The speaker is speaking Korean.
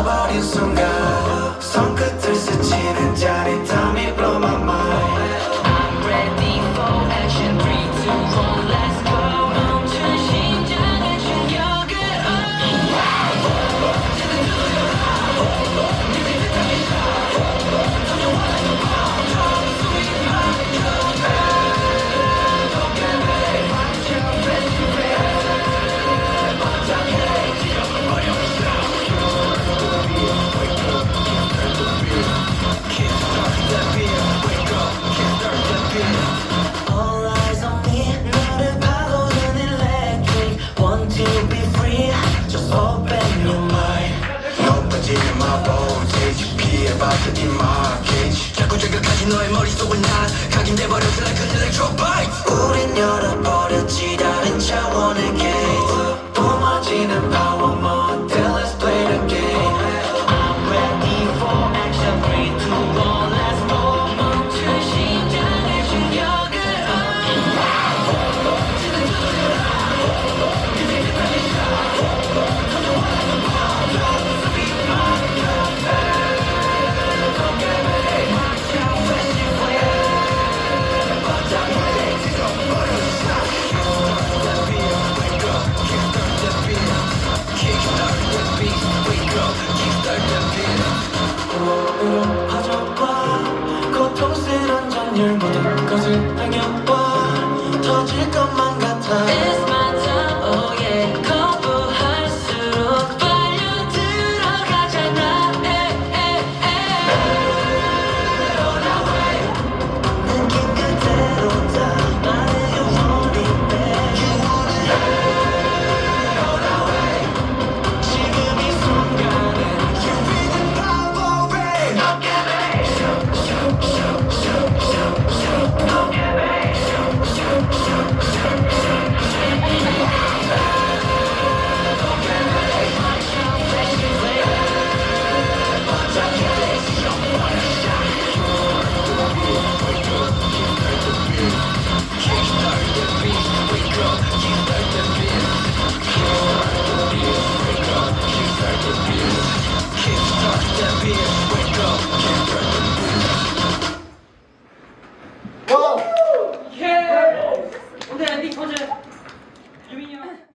somebody, somebody. 너의 머릿속은 난 가김내버렸어 like an electro bite. 우린 열어버렸지 다른 차원의 게이트